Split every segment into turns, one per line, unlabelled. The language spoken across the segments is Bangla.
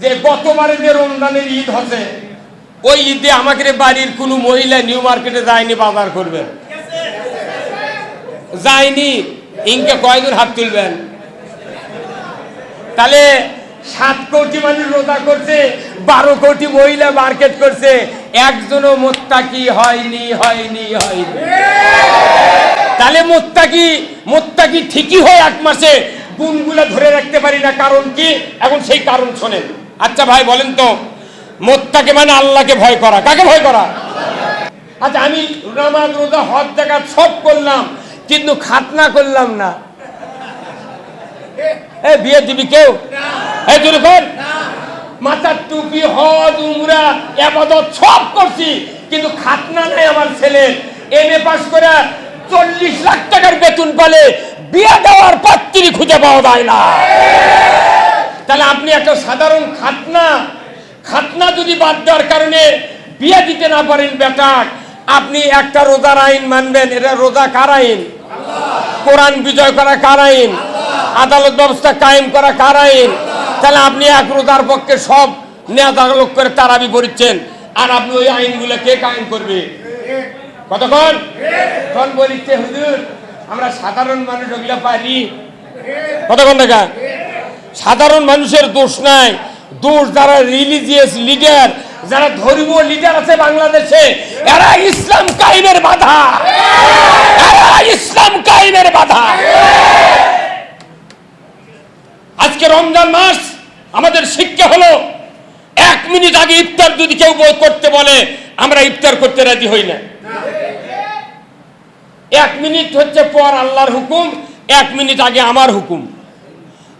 যে গতবারে যে রমজানের ঈদ হচ্ছে, ওই ঈদে আমাকে বাড়ির কোনো মহিলা নিউ মার্কেটে যায়নি, বাজার করবেন যায়নি, ইনকে কয়জন হাত তুলবেন? তাহলে সাত কোটি মানুষ রোজা করছে, বারো কোটি মহিলা মার্কেট করছে, একজনও মোত্তাকি হয়নি হয়নি হয়নি। তাহলে মোত্তাকি মোত্তাকি ঠিকই হয় এক মাসে, গুণগুলো ধরে রাখতে পারি না, কারণ কি? এখন সেই কারণ শোনেন। আচ্ছা ভাই বলেন তো মোত্তাকে মানে আল্লাহকে ভয় করা। কাকে ভয় করা? আচ্ছা আমি নামাজ রোজা হজ জাকাত সব করলাম কিন্তু খাতনা করলাম না। এ বিয়ে দিবি কেউ? এই জোরে কর। মাথার টুপি হজ উমরা এবাদত সব করছি কিন্তু খাতনা নাই আমার ছেলে। এম এ পাস করে চল্লিশ লাখ টাকার বেতন পালে বিয়ে দেওয়ার পাত্রী খুঁজে পাওয়া যায় না। তাহলে আপনি একটা সাধারণ খাতনা খাতনা যদি বাদ দেওয়ার কারণে বিয়ে দিতে না পারেন বেটা, আপনি একটা রোজার আইন মানবেন, এটা রোজা কার আইন? কোরআন বিজয় করা কার আইন? আদালত ব্যবস্থা কায়েম করা কার আইন? তাহলে আপনি এক রোজার পক্ষে সব নেতা করে তারাবি পড়িচ্ছেন আর আপনি ওই আইনগুলো কে কায়েম করবে? কতক্ষণ? তখন হুজুর, আমরা সাধারণ মানুষ ওগুলো পারি কতক্ষণ দেখা? সাধারণ মানুষের দোষ নাই। দোষ যারা রিলিজিয়াস লিডার যারা ধর্মীয় লিডার আছে বাংলাদেশে, এরা ইসলাম কায়েমের বাধা। এরা ইসলাম কায়েমের বাধা। আজকে রমজান মাস, আমাদের শিক্ষা হলো, এক মিনিট আগে ইফতার যদি কেউ করতে বলে, আমরা ইফতার করতে রাজি হই না। এক মিনিট হচ্ছে পর আল্লাহর হুকুম, এক মিনিট আগে আমার হুকুম।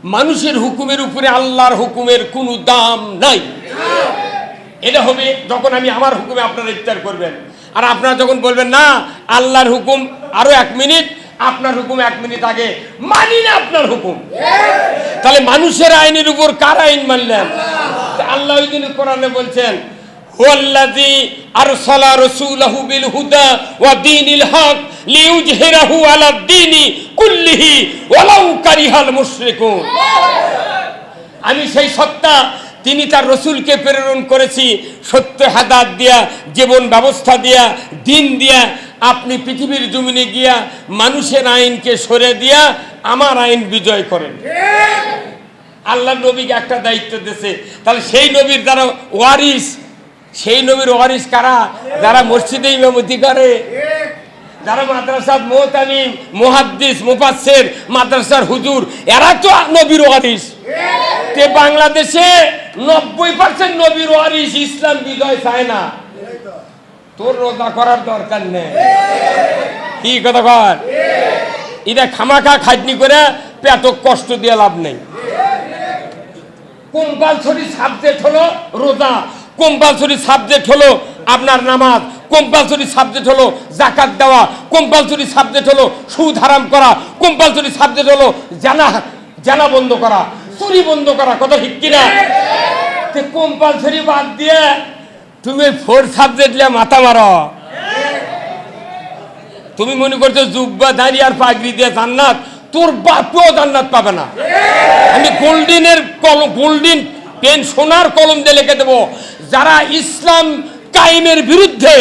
মানুষের হুকুমের উপরে আল্লাহর হুকুমের কোনো দাম নাই। এটা হবে যখন আমি আমার হুকুমে আপনারা ইফতার করবেন। আর আপনারা যখন বলবেন, না, আল্লাহর হুকুম আরও এক মিনিট, আপনার হুকুম এক মিনিট আগে মানি না আপনার হুকুম। তাহলে মানুষের আইনের উপর কার আইন মানলেন? আল্লাহ ওই দিন কোরআনে বলছেন, হুয়াল্লাযী আরসালা রাসূলাহু বিল হুদা ওয়া দীনিল হক লিইউজহিরাহু আলা দীনি কুল্লিহি কারিহাল মুশরিকুন। আমি সেই সত্তা তিনি তার রসুলকে প্রেরণ করেছি, সত্য হাদাত দিয়া, জীবন ব্যবস্থা দিয়া, দিন দিয়া। আপনি পৃথিবীর জমিনে গিয়া মানুষের আইনকে সরে দিয়া আমার আইন বিজয় করেন। আল্লাহ নবীকে একটা দায়িত্ব দিয়েছে। তাহলে সেই নবীর যারা ওয়ারিস সেই নবীর ওয়ারিস কারা? যারা মসজিদে ইমামতি করে। যারা মাদ্রাসার মোহতামিম, মোহাদ্দিস, মুফাসসির, মাদ্রাসার হুজুর, এরা তো নবীর ওয়ারিস। তে বাংলাদেশে নব্বই পার্সেন্ট নবীর ওয়ারিস, ইসলাম বিজয় চায় না। তোর রোজা করার দরকার নেই। কি কথা কর? এটা খামাখা খাটনি করে পেট কষ্ট দিয়ে লাভ নেই। কম্পালসরি সাবজেক্ট হলো রোজা। কম্পালসরি সাবজেক্ট হলো আপনার নামাজ। কম্পালসরি সাবজেক্ট হলো জাকাত দেওয়া কম্পালসরি সাবজেক্ট হলো সুদ হারাম করা কম্পালসরি সাবজেক্ট হলো জানা জানা বন্ধ করা, চুরি বন্ধ করা, কথা ঠিক কিনা? কম্পালসরি বাদ দিয়ে তুমি ফোর সাবজেক্ট নিয়ে মাথা মারো। তুমি মনে করছ জুব্বা দাঁড়িয়ে আর পাগড়ি দিয়ে জান্নাত, তোর বাপও জান্নাত পাবে না। আমি গোল্ডেনের কলম গোল্ডেন পেন সোনার কলম দিয়ে লিখে দেবো, যারা ইসলাম কায়েমের বিরুদ্ধে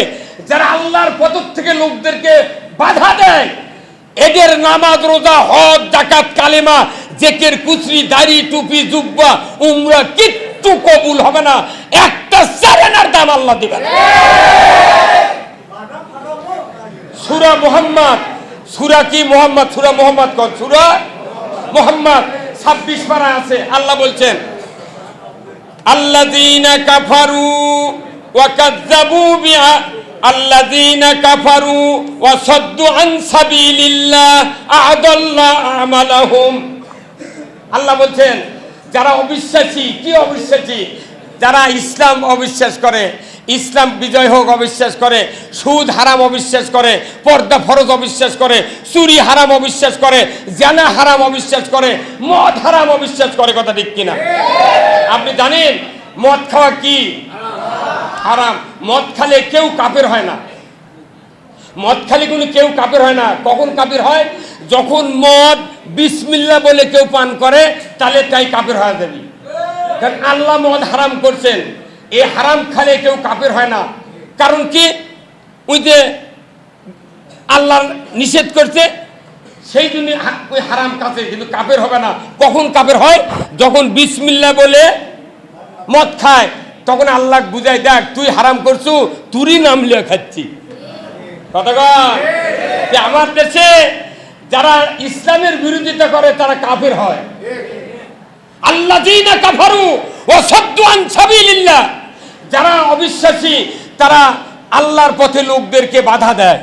যারা আল্লাহর পথ থেকে লোকদেরকে বাধা দেয়, এদের নামাজ, রোজা, হজ জাকাত কালেমা, জেকের কুচরি দাড়ি, টুপি, জুব্বা, উমরা কিচ্ছু কবুল হবে না। একটা সেরেনার দাম আল্লাহ দিবেন সুরা মোহাম্মদ। সুরা কি মোহাম্মদ? সুরা মোহাম্মদ কন? সুরা মোহাম্মদ। ছাব্বিশ পারা আছে। আল্লাহ বলছেন, আল্লাযীনা কাফারু ওয়া কাযযাবু বিআ আল্লাযীনা কাফারু ওয়া সাদ্দু আন সাবিলিল্লাহ আ'দাল্লা আমালাহুম আল্লাহ বলছেন, যারা অবিশ্বাসী, কি অবিশ্বাসী? যারা ইসলাম অবিশ্বাস করে, ইসলাম বিজয় হোক অবিশ্বাস করে, সুদ হারাম অবিশ্বাস করে, পর্দা ফরজ অবিশ্বাস করে, চুরি হারাম অবিশ্বাস করে, জানা হারাম অবিশ্বাস করে, মদ হারাম অবিশ্বাস করে, কথা ঠিক কিনা? আপনি জানেন মদ খাওয়া কি? হারাম। মদ খালে কেউ কাপের হয় না। মদ খালি কোনো কেউ কাপের হয় না। কখন কাপের হয়? যখন মদ, বিসমিল্লা বলে কেউ পান করে, তাহলে তাই কাপের হয়ে যাবি কারণ আল্লাহ মদ হারাম করছেন। এ হারাম খালে কেউ কাপের হয় না। কারণ কি? ওই যে আল্লাহ নিষেধ করছে, সেই জন্য ওই হারাম কাছে কিন্তু কাপের হবে না। কখন কাপের হয়? যখন বিসমিল্লা বলে মদ খায়। তখন আল্লাহ বুঝাই দেখ, তুই হারাম করছু, তুরই নাম লিয়ে খাচ্ছি। যে আমার দেশে যারা ইসলামের বিরোধিতা করে, তারা কাফের হয়। আল্লাহ কাফারু ও সাবিলিল্লাহ। যারা অবিশ্বাসী, তারা আল্লাহর পথে লোকদেরকে বাধা দেয়।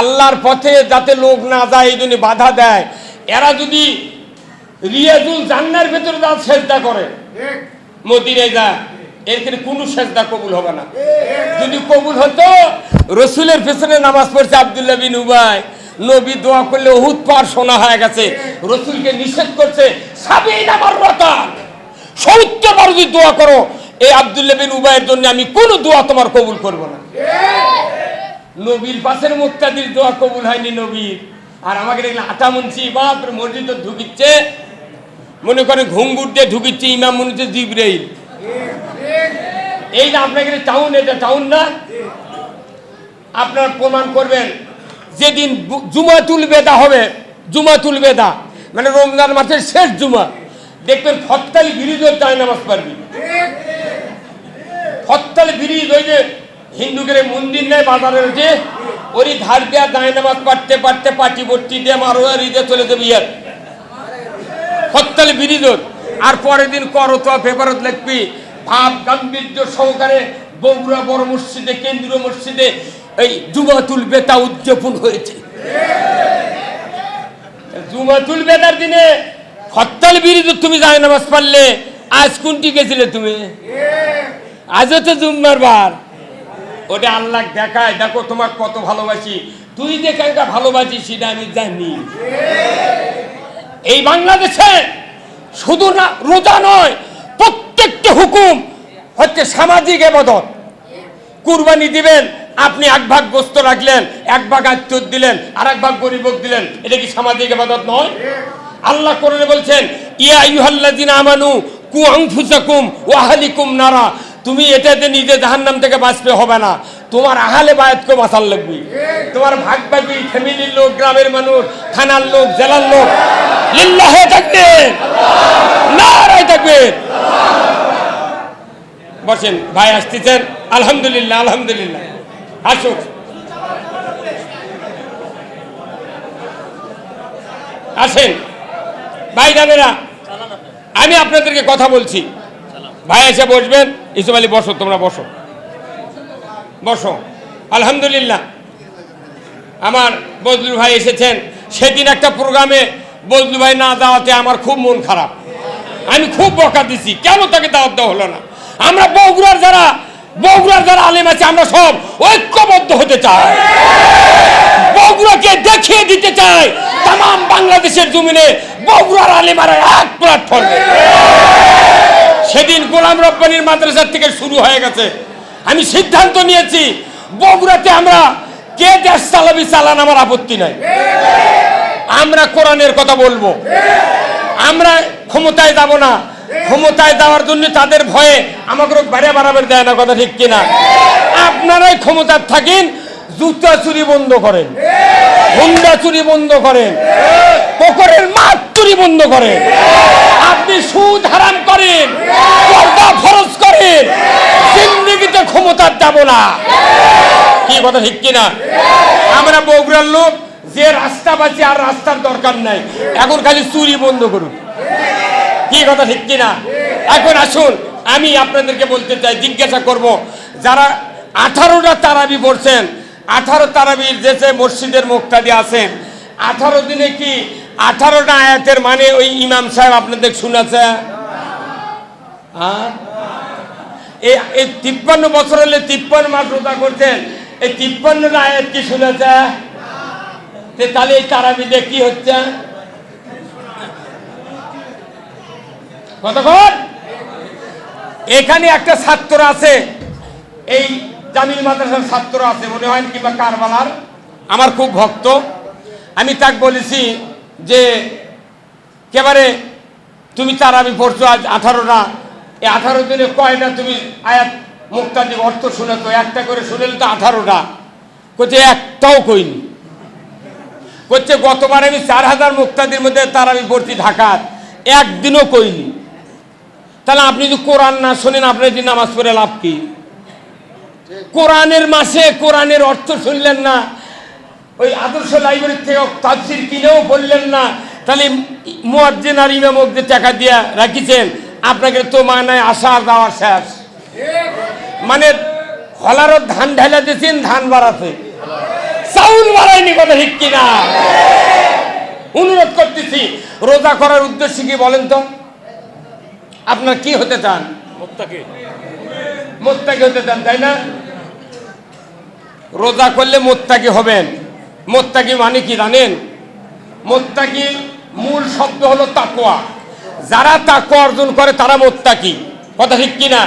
আল্লাহর পথে যাতে লোক না যায়, এই জন্য বাধা দেয়। এরা যদি রিয়াজুল জান্নার ভেতরে যা সেজদা করে মদিনে যা কিন্তু কোনো সেজদা কবুল হবে না। যদি কবুল হতো, রসুলের পেছনে নামাজ পড়ছে আব্দুল্লাহ বিন উবাই। নবী দোয়া করলে উহুদ পার শোনা হয়ে গেছে। রসুলকে নিষেধ করছে সাবিন আমার রতা সত্তর বার যদি দোয়া করো এই আব্দুল্লাহ বিন উবাইয়ের জন্য আমি কোনো দোয়া তোমার কবুল করব না। নবীর পাশের মুক্তাদির দোয়া কবুল হয়নি নবীর। আর আমাকে দেখলে আটা মুন্সি বাপ মসজিদ ঢুকিচ্ছে মনে করেন ঘুঙ্গুর দিয়ে ঢুকিচ্ছে ইমাম মনে হচ্ছে জিব্রাইল। এই যে আপনাকে টাউন এটা টাউন না? আপনার প্রমাণ করবেন, যেদিন জুমাতুল বেদা হবে, জুমাতুল বেদা মানে রমজান মাসের শেষ জুমা, দেখবেন ফত্তালি ব্রিজের যায় নামাজ পারবি ফত্তালি ব্রিজ ওই যে হিন্দুদের মন্দির নেই বাজারের যে, ওরই ধার দেওয়া দায় নামাজ পারতে পাঠতে পাটি বট্টি দিয়ে মারোয়ার ঈদে চলে যাবে ইয়ার হত্যালে বিরিদত আর পরের দিন করতোয়া পেপারত লিখবি। ভাব গাম্ভীর্য সহকারে বগুড়া বড় মসজিদে, কেন্দ্রীয় মসজিদে এই জুমাতুল বেতা উদযাপন হয়েছে। জুমাতুল বেতার দিনে হত্যাল বিরিদত তুমি যায় নামাজ পারলে আজ কোনটি গেছিলে তুমি? আজও তো জুম্মার বার। ওটা আল্লাহ দেখায়, দেখো তোমার কত ভালোবাসি। তুই যে কাকা ভালোবাসি সেটা আমি জানি। এই বাংলাদেশে শুধু না, রোজা নয়, প্রত্যেকটা হুকুম হচ্ছে সামাজিক এবাদত কুরবানি দিবেন, আপনি এক ভাগ গোস্ত রাখলেন, এক ভাগ আত্মীয় দিলেন আর এক ভাগ গরিবক দিলেন, এটা কি সামাজিক এবাদত নয়? আল্লাহ কোরআনে বলছেন, ইয়া আইয়ুহাল্লাযিনা আমানু কু আনফুসাকুম ওয়া আহলিকুম নারা। তুমি এটাতে নিজে জাহান্নাম থেকে বাঁচতে হবে না। তোমার আহালে বায়াতকে বাঁচার লাগবে। তোমার ভাগ ভাগি ফ্যামিলির লোক, গ্রামের মানুষ, থানার লোক, জেলার লোক, লিল্লাহে থাকবে। নারায় থাকবে। বসেন, ভাই আসতেছেন? আলহামদুলিল্লাহ আলহামদুলিল্লাহ। আসুক। আসেন। ভাই জানেরা আমি আপনাদেরকে কথা বলছি। ভাই এসে বসবেন। ইসুফ আলী, বসো, তোমরা বসো। বসো। আলহামদুলিল্লাহ। আমার বজলু ভাই এসেছেন। সেদিন একটা প্রোগ্রামে বজলু ভাই না যাওয়াতে আমার খুব মন খারাপ। আমি খুব বকা দিছি। কেন তাকে দাওয়াত দেওয়া হলো না? আমরা বগুড়ার যারা বগুড়ার যারা আলেম আছে, আমরা সব ঐক্যবদ্ধ হতে চাই। বগুড়াকে দেখিয়ে দিতে চাই। তাম বাংলাদেশের জমিনে বগুড়ার আলেমারা এক প্ল্যাটফর্মে সেদিন গোলাম রব্বানির মাদ্রাসার থেকে শুরু হয়ে গেছে। আমি সিদ্ধান্ত নিয়েছি, বগুড়াতে আমরা কে দেশ চালাবি চালান আমার আপত্তি নাই। আমরা কোরআনের কথা বলব। আমরা ক্ষমতায় যাব না। ক্ষমতায় দেওয়ার জন্য তাদের ভয়ে আমাকে বাড়ে বাড়াবার দেয় না, কথা ঠিক কিনা? আপনারাই ক্ষমতার থাকেন, জুতা চুরি বন্ধ করেন। হুন্ডা চুরি বন্ধ করেন। পুকুরের মাছ চুরি বন্ধ করেন। আপনি সুদ হারাম করেন, পর্দা ফরজ করেন। জিন্দিগিতে ক্ষমতার যাব না। কি কথা ঠিক কিনা? আমরা বগুড়ার লোক, যে রাস্তা বাঁচি আর রাস্তার দরকার নাই। এখন খালি চুরি বন্ধ করুন। কি কথা ঠিক কিনা? এখন আসুন, আমি আপনাদেরকে বলতে চাই, জিজ্ঞাসা করব, যারা আঠারোটা তারাবি পড়ছেন, আঠারো তারাবির দেশে মসজিদের মুক্তাদি আছেন, আঠারো দিনে কি আঠারোটা আয়াতের মানে ওই ইমাম সাহেব আপনাদের শুনেছে? হ্যাঁ? এই এই তিপ্পান্ন বছর হলে তিপ্পান্ন মাস রোজা করছেন, এই তিপ্পান্নটা আয়াত কি শুনেছে? তাহলে এই তারাবিদে কি হচ্ছে? কতক্ষণ? এখানে একটা ছাত্র আছে, এই জামিল মাদ্রাসার ছাত্র আছে, মনে হয় কিংবা কারবালার, আমার খুব ভক্ত। আমি তাকে বলেছি যে, কেবারে তুমি তারাবি পড়ছো আজ আঠারোটা এই আঠারো দিনে কয়টা তুমি আয়াত মুক্তাদি অর্থ শুনে তো একটা করে শুনেলে তো আঠারোটা। করছে একটাও কইনি। করছে গতবার আমি চার হাজার মুক্তাদির মধ্যে তার আমি পড়ছি ঢাকার। একদিনও কইনি। তাহলে আপনি যদি কোরআন না শোনেন, আপনার যদি নামাজ পড়ে লাভ কি? কোরআনের মাসে কোরআনের অর্থ শুনলেন না। ওই আদর্শ লাইব্রেরি থেকে তাফসির কিনেও বললেন না। তাহলে মুয়াজ্জিন আর ইমামক যে টাকা দিয়া রাখিছেন। আপনাকে তো মানে আসা যাওয়া শেষ। মানে হলারও ধান ঢেলে দিয়েছেন ধান বাড়াতে। চাউল বাড়ায়নি কথা ঠিক কিনা? অনুরোধ করতেছি রোজা করার উদ্দেশ্য কি বলেন তো? আপনার কি হতে চান? মোত্তাকি। হতে চান তাই না? রোজা করলে মোত্তাকি হবেন। মোত্তাকি মানে কি জানেন? মোত্তাকি মূল শব্দ হলো তাকোয়া যারা তাকোয়া অর্জন করে, তারা মোত্তাকি। কথা ঠিক কি না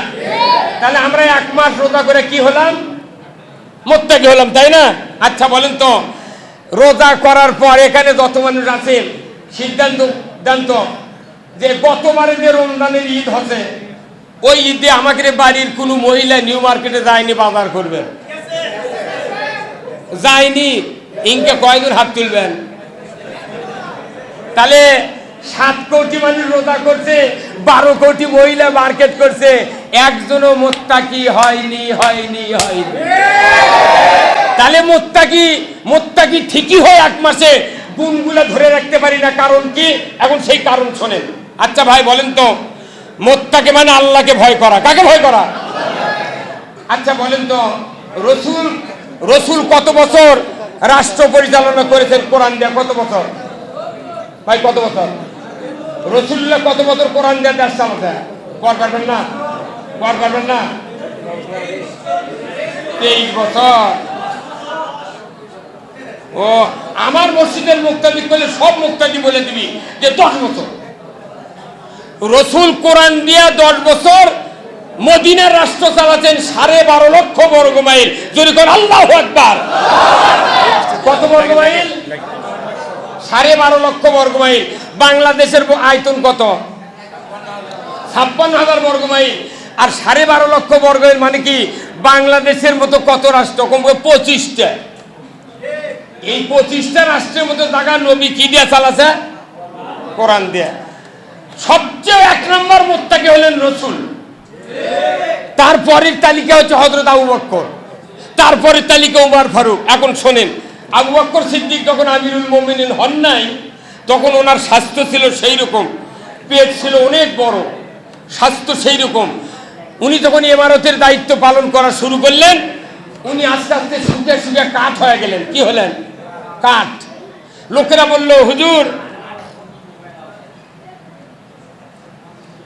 তাহলে আমরা এক মাস রোজা করে কি হলাম? মোত্তাকি হলাম, তাই না? আচ্ছা বলেন তো, রোজা করার পর এখানে যত মানুষ আছেন সিদ্ধান্ত দেন তো যে গতবারে যে রমজানের ঈদ হচ্ছে, ওই ঈদে আমাকে বাড়ির কোনো মহিলা নিউ মার্কেটে যায়নি, বাজার করবেন যায়নি, ইনকে কয়জন হাত তুলবেন? তাহলে সাত কোটি মানুষ রোজা করছে, বারো কোটি মহিলা মার্কেট করছে, একজনও মোত্তাকি হয়নি হয়নি হয়নি। তাহলে মোত্তাকি মোত্তাকি ঠিকই হয় এক মাসে, গুণগুলো ধরে রাখতে পারি না, কারণ কি? এখন সেই কারণ শোনেন। আচ্ছা ভাই, বলেন তো, মোত্তাকে মানে আল্লাহকে ভয় করা। কাকে ভয় করা? আচ্ছা বলেন তো, রসুল রসুল কত বছর রাষ্ট্র পরিচালনা করেছেন? কোরআন দিয়ে কত বছর? ভাই, কত বছর? রসুল্লাহ কত বছর কোরআন দিয়ে দেশ চালাতে কর কাটবেন না? কর কাটবেন না? তেইশ বছর। ও, আমার মসজিদের মুক্তাদি করলে সব মুক্তাদি বলে দিবি যে দশ বছর। রসুল কোরআন দিয়া দশ বছর মদিনার রাষ্ট্র চালাচ্ছেন সাড়ে বারো লক্ষ বর্গ মাইল। যদি আল্লাহ একবার কত বর্গ মাইল? সাড়ে বারো লক্ষ বর্গ মাইল। বাংলাদেশের আয়তন কত? ছাপ্পান্ন হাজার বর্গ মাইল। আর সাড়ে বারো লক্ষ বর্গ মানে কি? বাংলাদেশের মতো কত রাষ্ট্র? কমপক্ষে পঁচিশটা। এই পঁচিশটা রাষ্ট্রের মতো জায়গা নবী কি দিয়ে চালাছে? কোরআন দিয়ে। সবচেয়ে এক নম্বর মোত্তাকে হলেন রসুল। তারপরের তালিকা হচ্ছে হজরত আবু বক্কর। তারপরের তালিকা উমার ফারুক। এখন শোনেন, আবু বক্কর সিদ্দিক যখন আমিরুল মোমিনিন হন নাই তখন ওনার স্বাস্থ্য ছিল সেই রকম পেট ছিল অনেক বড়, স্বাস্থ্য সেই রকম উনি যখন ইমারতের দায়িত্ব পালন করা শুরু করলেন, উনি আস্তে আস্তে শুকে শুকে কাঠ হয়ে গেলেন। কি হলেন? কাঠ। লোকেরা বলল, হুজুর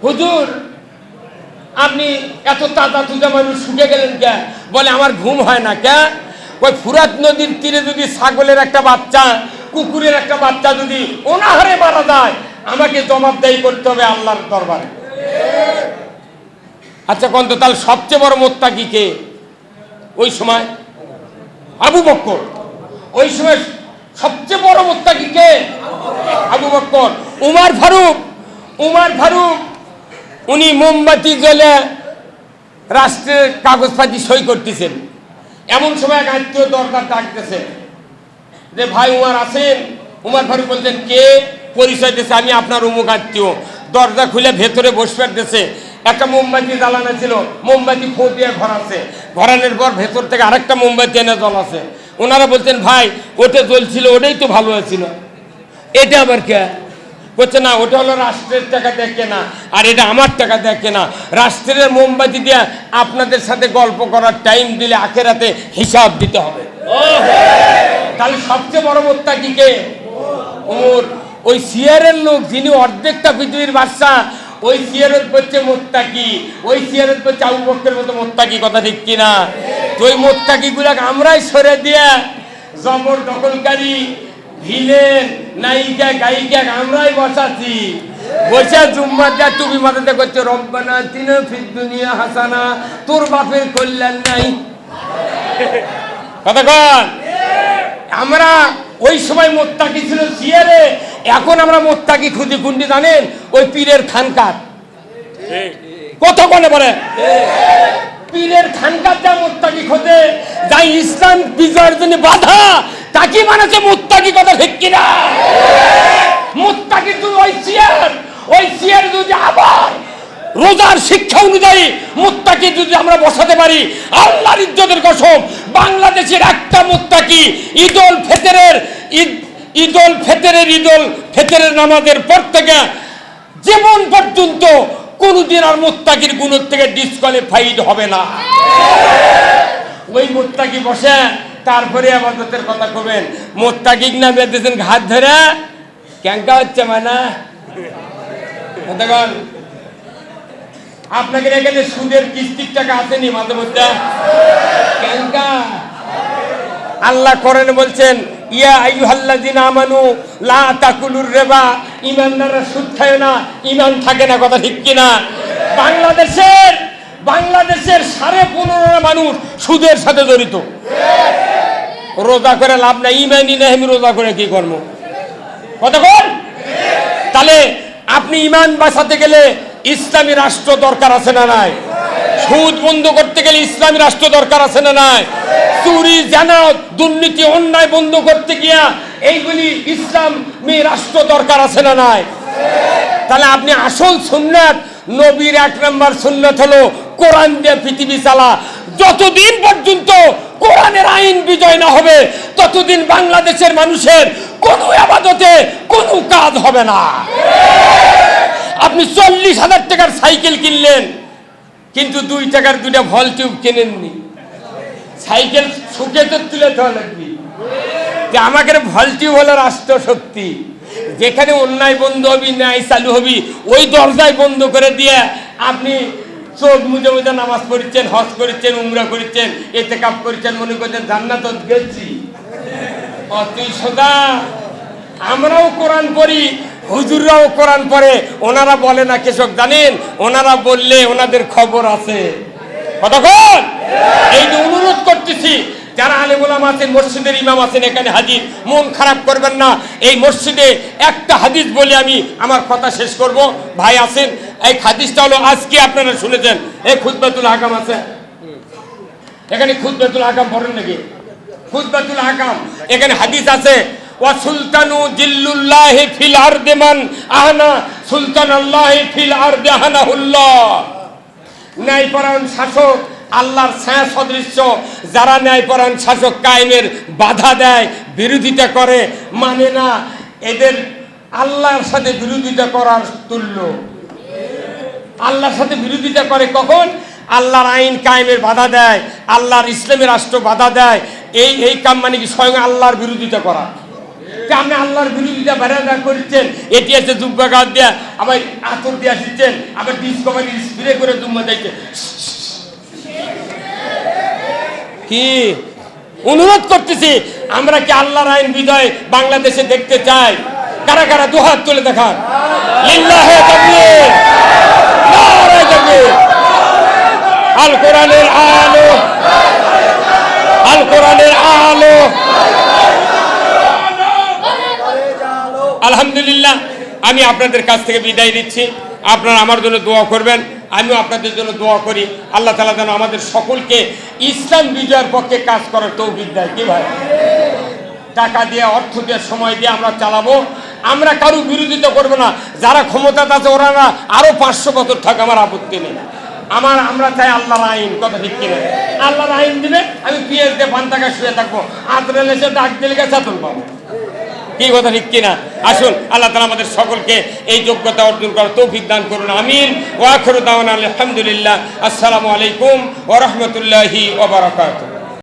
হুজুর, আপনি এত তাজা তুজা মানুষ শুকে গেলেন কে? বলে, আমার ঘুম হয় না কে? ওই ফুরাত নদীর তীরে যদি ছাগলের একটা বাচ্চা কুকুরের একটা বাচ্চা যদি অনাহারে মারা যায়, আমাকে জবাবদাহি করতে হবে আল্লাহর দরবারে। আচ্ছা কন্ত, তাহলে সবচেয়ে বড় মোত্তা কি কে? ওই সময় আবু বক্কর। ওই সময় সবচেয়ে বড় মোত্তাকি কে? আবু বক্কর। উমার ফারুক। উমার ফারুক, উনি মোমবাতি জ্বলে রাষ্ট্রের কাগজপাতি সই করতেছেন। এমন সময় এক আত্মীয় দরকার ডাকতেছে। যে ভাই উমার আছেন, উমার ফারুক বলছেন, কে? পরিচয় দিয়েছে আমি আপনার উমুক আত্মীয়। দরজা খুলে ভেতরে বসবে দিয়েছে একটা মোমবাতি জ্বালানো ছিল, মোমবাতি ফো দিয়ে ভরাচ্ছে ভরানোর পর ভেতর থেকে আরেকটা মোমবাতি এনে জ্বলাছে ওনারা বলছেন, ভাই, ওটা জ্বলছিল, ওটাই তো ভালো হয়েছিল। এটা আবার কে? বলছে, না, ওটা হলো রাষ্ট্রের টাকা দেখে না আর এটা আমার টাকা দেখে না রাষ্ট্রের মোমবাতি দিয়ে আপনাদের সাথে গল্প করার টাইম দিলে আখেরাতে হিসাব দিতে হবে। তাহলে সবচেয়ে বড় মোত্তাকি কে ওমর ওই সিয়ারের লোক যিনি অর্ধেকটা পৃথিবীর বাদশা ওই সিয়ারের হচ্ছে মোত্তাকি ওই সিয়ারের হচ্ছে আবু বক্কের মতো মোত্তাকি কথা ঠিক কিনা? তো ওই মোত্তাকি গুলাকে আমরাই সরে দিয়ে জবর দখলকারী, ভিলেন, নায়িকা, গায়িকা আমরাই বসাচ্ছি। বসে জুম্মার যা টুপি মাথাতে করছে, রব্বানা তিন ফির দুনিয়া হাসানা, তোর বাপের কল্যাণ নাই। কন আমরা ওই সময় মোত্তাকি ছিল সিয়ারে এখন আমরা মোত্তাকি খুঁজি কুন্ডি জানেন ওই পীরের খানকার। কত কোনে বলে পীরের খানকার যা মোত্তাকি খোঁজে যা ইসলাম বিজয়ের জন্য বাধা তাকে মানেছে মোত্তাকি কথা ঠিক কিনা? মোত্তাকি তুই ওই চেয়ার ওই চেয়ার যদি আবার রোজার শিক্ষা অনুযায়ী মুত্তাকি যদি আমরা বসাতে পারি, আল্লাহর ইজ্জতের কসম, বাংলাদেশের একটা মুত্তাকি ঈদুল ফেতরের ঈদ, ঈদুল ফেতরের ঈদুল ফেতরের নামাজের পর থেকে জীবন পর্যন্ত কোনদিন আর মুত্তাকির গুণের থেকে ডিসকোয়ালিফাইড হবে না। ওই মোত্তাকি বসে, তারপরে আবাদতের কথা কবেন। মোত্তাকি না বেঁধেছেন ঘাট ধরে, ক্যাঙ্কা হচ্ছে মানে। আপনাদের এখানে সুদের কিস্তির টাকা আসেনি মাঝে মধ্যে? আল্লাহ করেন বলছেন, ইয়া লা তাকুলুর রিবা। সুদ না ইমান থাকে না, কথা বাংলাদেশের বাংলাদেশের সাড়ে মানুষ সুদের সাথে জড়িত। রোজা করে লাভ নাই ইমানই নেই, আমি রোজা করে কি করব? কতক্ষণ তাহলে আপনি ইমান বাঁচাতে গেলে ইসলামী রাষ্ট্র দরকার আছে না নাই? সুদ বন্ধ করতে গেলে ইসলামী রাষ্ট্র দরকার আছে না নাই? চুরি জানা দুর্নীতি, অন্যায় বন্ধ করতে গিয়া এইগুলি ইসলামী রাষ্ট্র দরকার আছে না নাই? তাহলে আপনি আসল সুন্নাত, নবীর এক নম্বর সুন্নাত হলো কোরআন দিয়ে পৃথিবী চালা। যতদিন পর্যন্ত কোরআনের আইন বিজয় না হবে, ততদিন বাংলাদেশের মানুষের কোনো আবাদতে কোনো কাজ হবে না। আপনি চল্লিশ হাজার টাকার সাইকেল কিনলেন, কিন্তু দুই টাকার দুইটা ভল টিউব কেনেননি। সাইকেল শুকে তো তুলে দেওয়া লাগবে। যে আমাকে ভল টিউব হলো রাষ্ট্র শক্তি। যেখানে অন্যায় বন্ধ হবি, ন্যায় চালু হবি, ওই দরজায় বন্ধ করে দিয়ে আপনি চোখ মুজে মুজে নামাজ পড়ছেন হজ করেছেন উমরা করেছেন এতে কাপ করেছেন মনে করছেন জান্নাত গেছি। তুই সোজা আমরাও কোরআন পড়ি হুজুররাও কোরআন পড়ে, ওনারা বলে না, কৃষক জানেন? ওনারা বললে ওনাদের খবর আছে। কতক্ষণ এই যে অনুরোধ করতেছি, যারা আলেমুলাম আছেন, মসজিদের ইমাম আছেন, এখানে হাজির, মন খারাপ করবেন না। এই মসজিদে একটা হাদিস বলে আমি আমার কথা শেষ করব। ভাই আছেন, এই হাদিসটা হলো আজকে আপনারা শুনেছেন। এই খুদবাতুল হাকাম আছে। এখানে খুদবাতুল হাকাম পড়েন নাকি? খুদবাতুল হাকাম। এখানে হাদিস আছে সুলতানু আল্লাহ শাসক, আল্লাহর সদৃশ্য যারা ন্যায়পরায়ণ শাসক কায়েমের বাধা দেয়, বিরোধিতা করে মানে না, এদের আল্লাহর সাথে বিরোধিতা করার তুল্য। আল্লাহর সাথে বিরোধিতা করে কখন? আল্লাহর আইন কায়েমের বাধা দেয়, আল্লাহর ইসলামী রাষ্ট্র বাধা দেয়, এই এই কাম মানে কি? স্বয়ং আল্লাহর বিরোধিতা করা। আপনি আল্লাহর বিরোধিতা বেড়াদা করছেন, এটি আছে জুব্বা গাছ দিয়া আবার আতর দিয়ে আসছেন, আবার ডিসকভারি স্প্রে করে জুম্মা যাইছে কি? অনুরোধ করতেছি, আমরা কি আল্লাহর আইন বিজয় বাংলাদেশে দেখতে চাই? কারা কারা দুহাত তুলে দেখান। আল কোরআনের আলো। আল কোরআনের আলো। আলহামদুলিল্লাহ, আমি আপনাদের কাছ থেকে বিদায় নিচ্ছি। আপনারা আমার জন্য দোয়া করবেন, আমিও আপনাদের জন্য দোয়া করি। আল্লাহ তালা যেন আমাদের সকলকে ইসলাম বিজয়ের পক্ষে কাজ করার তৌফিক দেয়। কি ভাই? টাকা দিয়ে, অর্থ দিয়ে, সময় দিয়ে আমরা চালাবো। আমরা কারও বিরোধিতা করব না। যারা ক্ষমতাতে আছে, ওরা না আরও পাঁচশো বছর থাকে আমার আপত্তি নেই। আমার, আমরা চাই আল্লাহর আইন, কথা ঠিক কিনা? আল্লাহর আইন দিবে আমি পিএস দিয়ে পান টাকা শুয়ে থাকব। আদরেল এসে ডাক দিলে গেছে পাবো কি কথা ঠিক কিনা? আসুন, আল্লাহ তালা আমাদের সকলকে এই যোগ্যতা অর্জন করার তৌফিক দান করুন, আমিন। ওয়াখরুদ্দাওয়ান আলহামদুলিল্লাহ। আসসালামু আলাইকুম ওরহমতুল্লাহি ওবরাকাতুহ